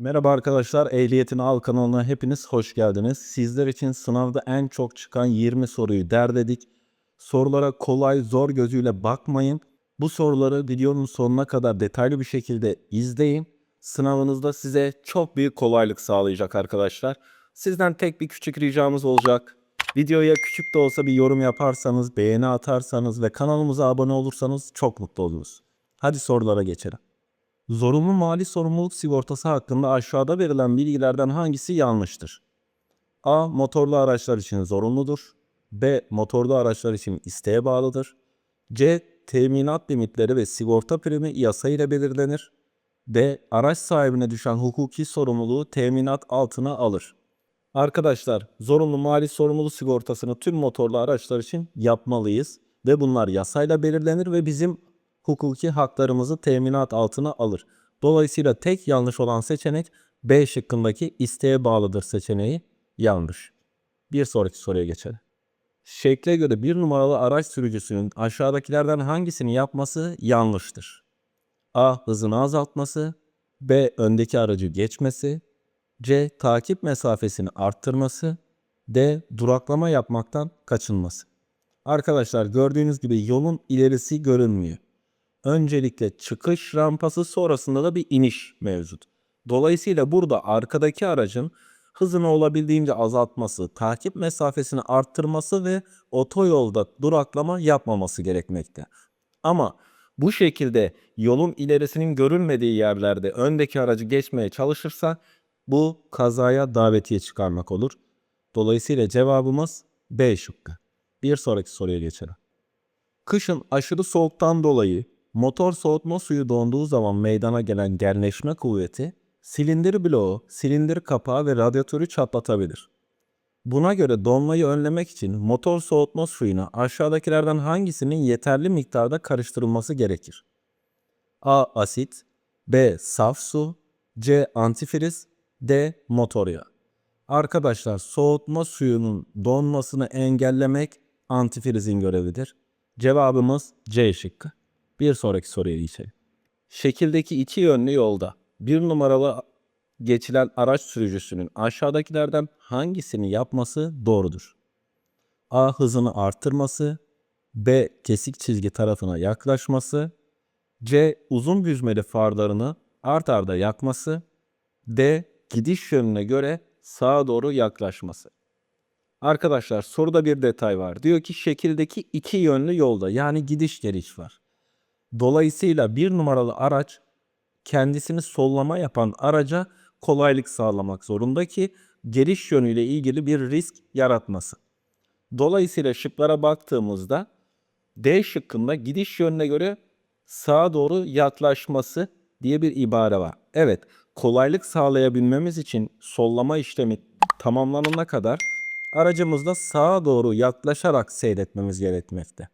Merhaba arkadaşlar, Ehliyetin Al kanalına hepiniz hoş geldiniz. Sizler için sınavda en çok çıkan 20 soruyu derledik. Sorulara kolay, zor gözüyle bakmayın. Bu soruları videonun sonuna kadar detaylı bir şekilde izleyin. Sınavınızda size çok büyük kolaylık sağlayacak arkadaşlar. Sizden tek bir küçük ricamız olacak. Videoya küçük de olsa bir yorum yaparsanız, beğeni atarsanız ve kanalımıza abone olursanız çok mutlu oluruz. Hadi sorulara geçelim. Zorunlu mali sorumluluk sigortası hakkında aşağıda verilen bilgilerden hangisi yanlıştır? A. Motorlu araçlar için zorunludur. B. Motorlu araçlar için isteğe bağlıdır. C. Teminat limitleri ve sigorta primi yasa ile belirlenir. D. Araç sahibine düşen hukuki sorumluluğu teminat altına alır. Arkadaşlar, zorunlu mali sorumluluk sigortasını tüm motorlu araçlar için yapmalıyız ve bunlar yasayla belirlenir ve bizim hukuki haklarımızı teminat altına alır. Dolayısıyla tek yanlış olan seçenek B şıkkındaki isteğe bağlıdır seçeneği yanlış. Bir sonraki soruya geçelim. Şekle göre bir numaralı araç sürücüsünün aşağıdakilerden hangisini yapması yanlıştır? A. Hızını azaltması B. Öndeki aracı geçmesi C. Takip mesafesini arttırması D. Duraklama yapmaktan kaçınması. Arkadaşlar gördüğünüz gibi yolun ilerisi görünmüyor. Öncelikle çıkış rampası sonrasında da bir iniş mevcut. Dolayısıyla burada arkadaki aracın hızını olabildiğince azaltması, takip mesafesini arttırması ve otoyolda duraklama yapmaması gerekmekte. Ama bu şekilde yolun ilerisinin görünmediği yerlerde öndeki aracı geçmeye çalışırsa bu kazaya davetiye çıkarmak olur. Dolayısıyla cevabımız B şıkkı. Bir sonraki soruya geçelim. Kışın aşırı soğuktan dolayı motor soğutma suyu donduğu zaman meydana gelen gerleşme kuvveti silindir bloğu, silindir kapağı ve radyatörü çatlatabilir. Buna göre donmayı önlemek için motor soğutma suyuna aşağıdakilerden hangisinin yeterli miktarda karıştırılması gerekir? A. Asit B. Saf su C. Antifriz D. Motor yağı Arkadaşlar soğutma suyunun donmasını engellemek antifrizin görevidir. Cevabımız C şıkkı. Bir sonraki soruya geçelim. Şekildeki iki yönlü yolda bir numaralı geçilen araç sürücüsünün aşağıdakilerden hangisini yapması doğrudur? A. Hızını arttırması B. Kesik çizgi tarafına yaklaşması C. Uzun büzmeli farlarını art arda yakması D. Gidiş yönüne göre sağa doğru yaklaşması. Arkadaşlar soruda bir detay var. Diyor ki şekildeki iki yönlü yolda yani gidiş geliş var. Dolayısıyla bir numaralı araç kendisini sollama yapan araca kolaylık sağlamak zorunda ki geliş yönüyle ilgili bir risk yaratmasın. Dolayısıyla şıklara baktığımızda D şıkkında gidiş yönüne göre sağa doğru yaklaşması diye bir ibare var. Evet, kolaylık sağlayabilmemiz için sollama işlemi tamamlanana kadar aracımızda sağa doğru yaklaşarak seyretmemiz gerekmekte.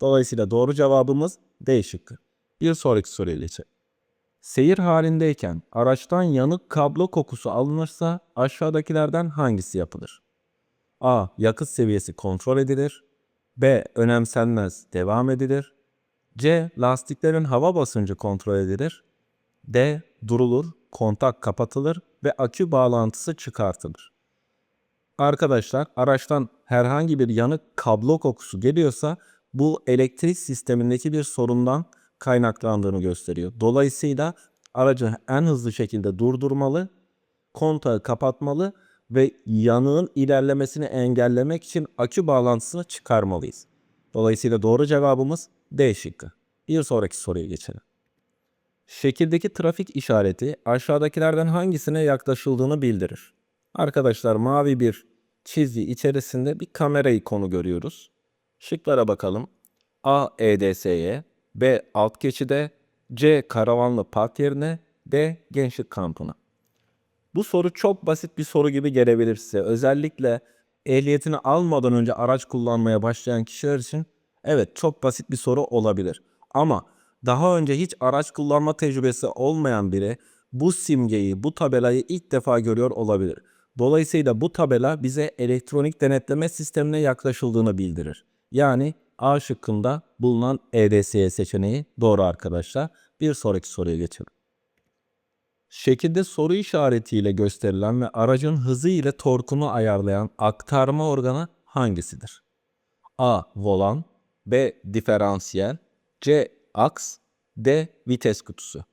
Dolayısıyla doğru cevabımız D şıkkı. Bir sonraki soruya geçelim. Seyir halindeyken araçtan yanık kablo kokusu alınırsa aşağıdakilerden hangisi yapılır? A. Yakıt seviyesi kontrol edilir. B. Önemsenmez devam edilir. C. Lastiklerin hava basıncı kontrol edilir. D. Durulur, kontak kapatılır ve akü bağlantısı çıkartılır. Arkadaşlar araçtan herhangi bir yanık kablo kokusu geliyorsa bu elektrik sistemindeki bir sorundan kaynaklandığını gösteriyor. Dolayısıyla aracı en hızlı şekilde durdurmalı, kontağı kapatmalı ve yanığın ilerlemesini engellemek için akü bağlantısını çıkarmalıyız. Dolayısıyla doğru cevabımız D şıkkı. Bir sonraki soruya geçelim. Şekildeki trafik işareti aşağıdakilerden hangisine yaklaşıldığını bildirir. Arkadaşlar mavi bir çizgi içerisinde bir kamera ikonu görüyoruz. Şıklara bakalım. A. EDS'ye, B. Alt geçide, C. Karavanlı park yerine, D. Gençlik kampına. Bu soru çok basit bir soru gibi gelebilir size. Özellikle ehliyetini almadan önce araç kullanmaya başlayan kişiler için evet çok basit bir soru olabilir. Ama daha önce hiç araç kullanma tecrübesi olmayan biri bu simgeyi, bu tabelayı ilk defa görüyor olabilir. Dolayısıyla bu tabela bize elektronik denetleme sistemine yaklaşıldığını bildirir. Yani A şıkkında bulunan EDSY seçeneği doğru arkadaşlar. Bir sonraki soruya geçelim. Şekilde soru işaretiyle gösterilen ve aracın hızı ile torkunu ayarlayan aktarma organı hangisidir? A. Volan B. Diferansiyel C. Aks D. Vites kutusu.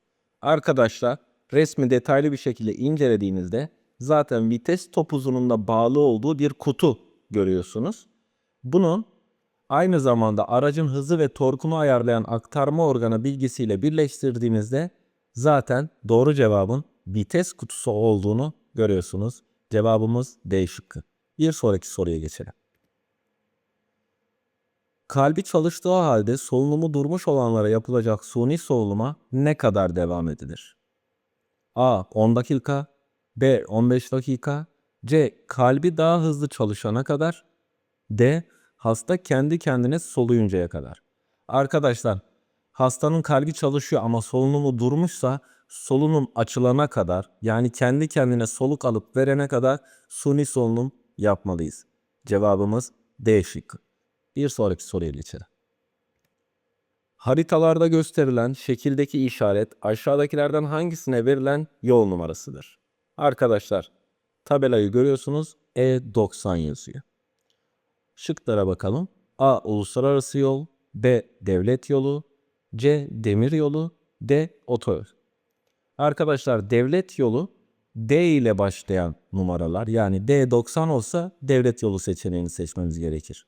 Arkadaşlar resmi detaylı bir şekilde incelediğinizde zaten vites topuzunun bağlı olduğu bir kutu görüyorsunuz. Bunun aynı zamanda aracın hızı ve torkunu ayarlayan aktarma organı bilgisiyle birleştirdiğinizde zaten doğru cevabın vites kutusu olduğunu görüyorsunuz. Cevabımız D şıkkı. Bir sonraki soruya geçelim. Kalbi çalıştığı halde solunumu durmuş olanlara yapılacak suni solunuma ne kadar devam edilir? A. 10 dakika B. 15 dakika C. Kalbi daha hızlı çalışana kadar D. Hasta kendi kendine soluyuncaya kadar. Arkadaşlar hastanın kalbi çalışıyor ama solunumu durmuşsa solunum açılana kadar yani kendi kendine soluk alıp verene kadar suni solunum yapmalıyız. Cevabımız D şıkkı. Bir sonraki soruya geçelim. Haritalarda gösterilen şekildeki işaret aşağıdakilerden hangisine verilen yol numarasıdır? Arkadaşlar tabelayı görüyorsunuz E90 yazıyor. Şıklara bakalım. A. Uluslararası yol B. Devlet yolu C. Demir yolu D. Otoyol. Arkadaşlar devlet yolu D ile başlayan numaralar yani D90 olsa devlet yolu seçeneğini seçmemiz gerekir.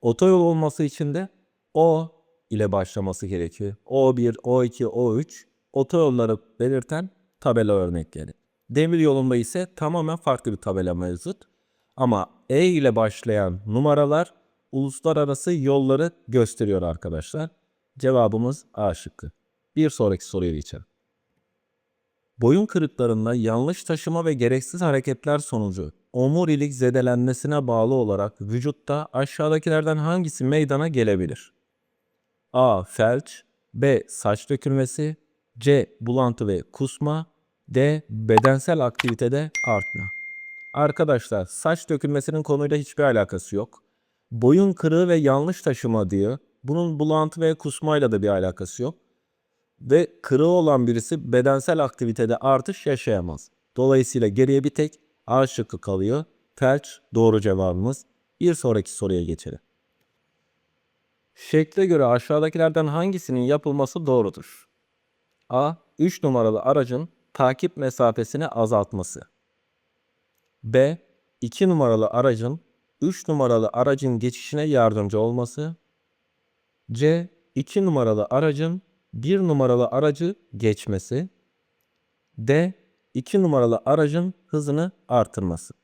Otoyol olması için de O ile başlaması gerekiyor. O1, O2, O3 otoyolları belirten tabela örnekleri. Demir yolunda ise tamamen farklı bir tabela mevcut. Ama E ile başlayan numaralar uluslararası yolları gösteriyor arkadaşlar. Cevabımız A şıkkı. Bir sonraki soruya geçelim. Boyun kırıklarında yanlış taşıma ve gereksiz hareketler sonucu omurilik zedelenmesine bağlı olarak vücutta aşağıdakilerden hangisi meydana gelebilir? A. Felç B. Saç dökülmesi C. Bulantı ve kusma D. Bedensel aktivitede artma. Arkadaşlar saç dökülmesinin konuyla hiçbir alakası yok. Boyun kırığı ve yanlış taşıma diyor. Bunun bulantı ve kusmayla da bir alakası yok. Ve kırığı olan birisi bedensel aktivitede artış yaşayamaz. Dolayısıyla geriye bir tek A şıkkı kalıyor. Felç doğru cevabımız. Bir sonraki soruya geçelim. Şekle göre aşağıdakilerden hangisinin yapılması doğrudur? A. 3 numaralı aracın takip mesafesini azaltması. B. 2 numaralı aracın 3 numaralı aracın geçişine yardımcı olması. C. 2 numaralı aracın 1 numaralı aracı geçmesi. D. 2 numaralı aracın hızını artırması.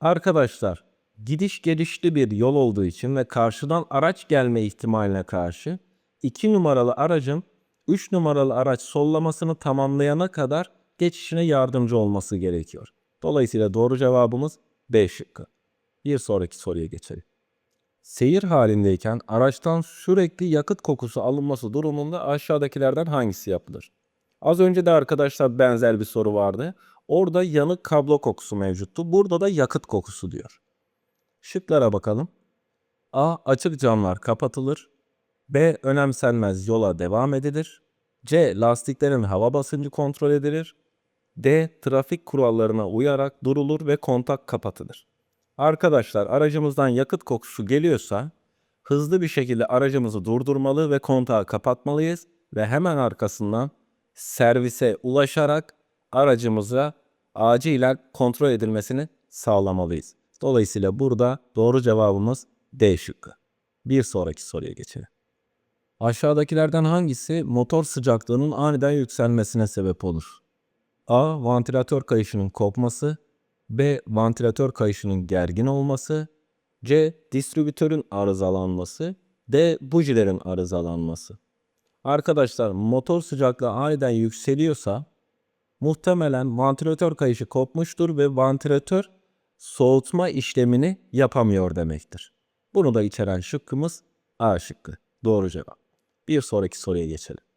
Arkadaşlar gidiş gelişli bir yol olduğu için ve karşıdan araç gelme ihtimaline karşı 2 numaralı aracın 3 numaralı araç sollamasını tamamlayana kadar geçişine yardımcı olması gerekiyor. Dolayısıyla doğru cevabımız B şıkkı. Bir sonraki soruya geçelim. Seyir halindeyken araçtan sürekli yakıt kokusu alınması durumunda aşağıdakilerden hangisi yapılır? Az önce de arkadaşlar benzer bir soru vardı. Orada yanık kablo kokusu mevcuttu. Burada da yakıt kokusu diyor. Şıklara bakalım. A. Açık camlar kapatılır. B. Önemsenmez yola devam edilir. C. Lastiklerin hava basıncı kontrol edilir. D. Trafik kurallarına uyarak durulur ve kontak kapatılır. Arkadaşlar aracımızdan yakıt kokusu geliyorsa hızlı bir şekilde aracımızı durdurmalı ve kontağı kapatmalıyız ve hemen arkasından servise ulaşarak aracımıza acilen kontrol edilmesini sağlamalıyız. Dolayısıyla burada doğru cevabımız D şıkkı. Bir sonraki soruya geçelim. Aşağıdakilerden hangisi motor sıcaklığının aniden yükselmesine sebep olur? A. Vantilatör kayışının kopması B. Vantilatör kayışının gergin olması C. Distribütörün arızalanması D. Bujilerin arızalanması Arkadaşlar motor sıcaklığı aniden yükseliyorsa muhtemelen vantilatör kayışı kopmuştur ve vantilatör soğutma işlemini yapamıyor demektir. Bunu da içeren şıkkımız A şıkkı. Doğru cevap. Bir sonraki soruya geçelim.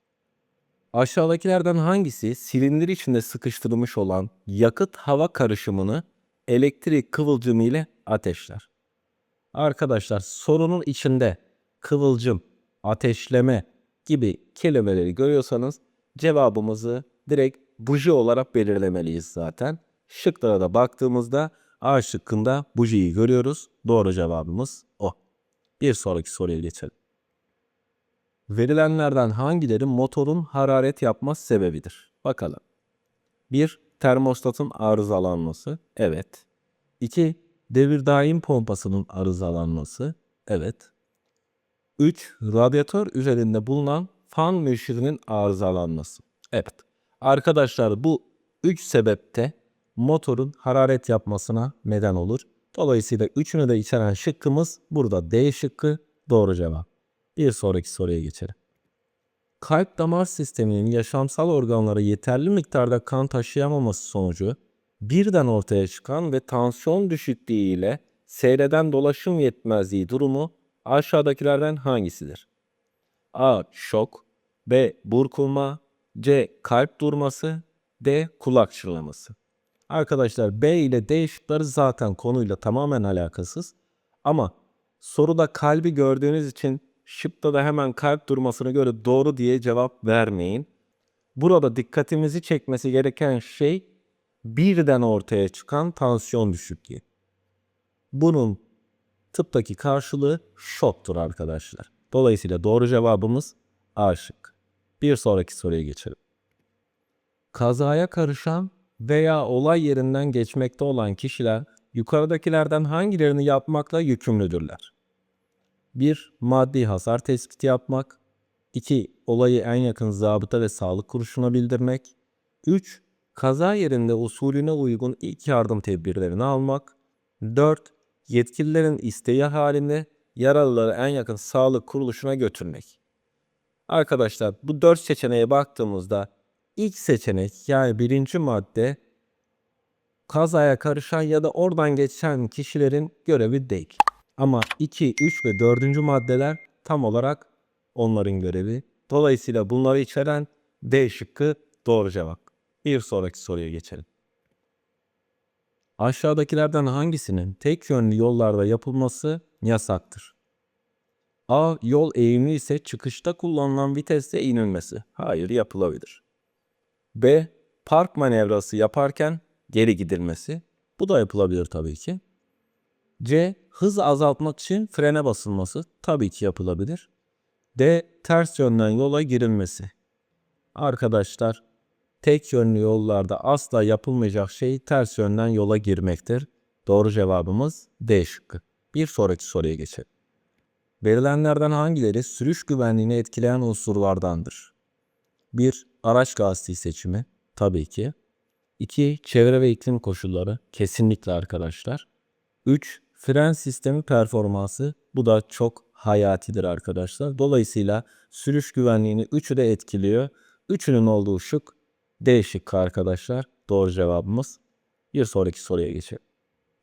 Aşağıdakilerden hangisi silindir içinde sıkıştırılmış olan yakıt hava karışımını elektrik kıvılcımı ile ateşler? Arkadaşlar sorunun içinde kıvılcım, ateşleme gibi kelimeleri görüyorsanız cevabımızı direkt buji olarak belirlemeliyiz zaten. Şıklara da baktığımızda A şıkkında bujiyi görüyoruz. Doğru cevabımız o. Bir sonraki soruya geçelim. Verilenlerden hangileri motorun hararet yapma sebebidir? Bakalım. 1. Termostatın arızalanması. Evet. 2. Devir daim pompasının arızalanması. Evet. 3. Radyatör üzerinde bulunan fan müşirinin arızalanması. Evet. Arkadaşlar bu 3 sebepte motorun hararet yapmasına neden olur. Dolayısıyla üçünü de içeren şıkkımız burada D şıkkı doğru cevap. Bir sonraki soruya geçelim. Kalp damar sisteminin yaşamsal organlara yeterli miktarda kan taşıyamaması sonucu birden ortaya çıkan ve tansiyon düşüklüğü ile seyreden dolaşım yetmezliği durumu aşağıdakilerden hangisidir? A. Şok B. Burkulma C. Kalp durması D. Kulak çınlaması. Arkadaşlar B ile D şıkları zaten konuyla tamamen alakasız. Ama soruda kalbi gördüğünüz için şıkta da hemen kalp durmasına göre doğru diye cevap vermeyin. Burada dikkatimizi çekmesi gereken şey birden ortaya çıkan tansiyon düşüklüğü. Bunun tıptaki karşılığı şoktur arkadaşlar. Dolayısıyla doğru cevabımız A şık. Bir sonraki soruya geçelim. Kazaya karışan veya olay yerinden geçmekte olan kişiler yukarıdakilerden hangilerini yapmakla yükümlüdürler? 1. Maddi hasar tespiti yapmak. 2. Olayı en yakın zabıta ve sağlık kuruluşuna bildirmek. 3. Kaza yerinde usulüne uygun ilk yardım tedbirlerini almak. 4. Yetkililerin isteği halinde yaralıları en yakın sağlık kuruluşuna götürmek. Arkadaşlar bu dört seçeneğe baktığımızda ilk seçenek yani birinci madde kazaya karışan ya da oradan geçen kişilerin görevi değil. Ama 2, 3 ve 4. maddeler tam olarak onların görevi. Dolayısıyla bunları içeren D şıkkı doğru cevap. Bir sonraki soruya geçelim. Aşağıdakilerden hangisinin tek yönlü yollarda yapılması yasaktır? A. Yol eğimli ise çıkışta kullanılan viteste inilmesi. Hayır yapılabilir. B. Park manevrası yaparken geri gidilmesi. Bu da yapılabilir tabii ki. C. Hız azaltmak için frene basılması. Tabii ki yapılabilir. D. Ters yönden yola girilmesi. Arkadaşlar tek yönlü yollarda asla yapılmayacak şey ters yönden yola girmektir. Doğru cevabımız D şıkkı. Bir sonraki soruya geçelim. Verilenlerden hangileri sürüş güvenliğini etkileyen unsurlardandır? 1. Araç lastiği seçimi. Tabii ki. 2. Çevre ve iklim koşulları. Kesinlikle arkadaşlar. 3. Fren sistemi performansı. Bu da çok hayatidir arkadaşlar. Dolayısıyla sürüş güvenliğini üçü de etkiliyor. Üçünün olduğu şık D şıkkı arkadaşlar. Doğru cevabımız. Bir sonraki soruya geçelim.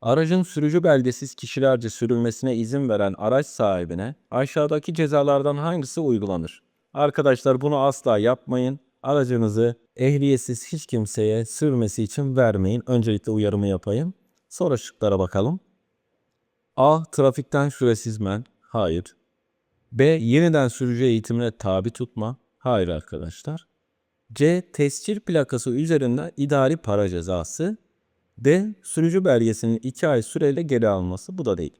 Aracın sürücü belgesiz kişilerce sürülmesine izin veren araç sahibine aşağıdaki cezalardan hangisi uygulanır? Arkadaşlar bunu asla yapmayın. Aracınızı ehliyetsiz hiç kimseye sürmesi için vermeyin. Öncelikle uyarımı yapayım. Sonra şıklara bakalım. A. Trafikten şüresiz men. Hayır. B. Yeniden sürücü eğitimine tabi tutma. Hayır arkadaşlar. C. Tescil plakası üzerinden idari para cezası. D. Sürücü belgesinin 2 ay süreyle geri alması. Bu da değil.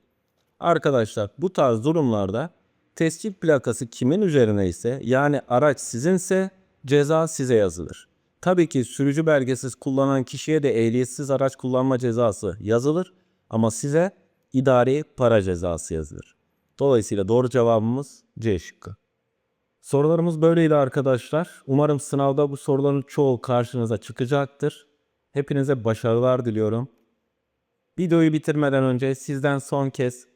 Arkadaşlar bu tarz durumlarda tescil plakası kimin üzerine ise yani araç sizinse ceza size yazılır. Tabii ki sürücü belgesiz kullanan kişiye de ehliyetsiz araç kullanma cezası yazılır ama size idari para cezası yazılır. Dolayısıyla doğru cevabımız C şıkkı. Sorularımız böyleydi arkadaşlar. Umarım sınavda bu soruların çoğu karşınıza çıkacaktır. Hepinize başarılar diliyorum. Videoyu bitirmeden önce sizden son kez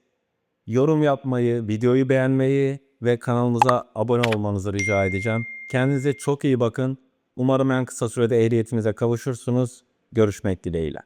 yorum yapmayı, videoyu beğenmeyi ve kanalımıza abone olmanızı rica edeceğim. Kendinize çok iyi bakın. Umarım en kısa sürede ehliyetinize kavuşursunuz. Görüşmek dileğiyle.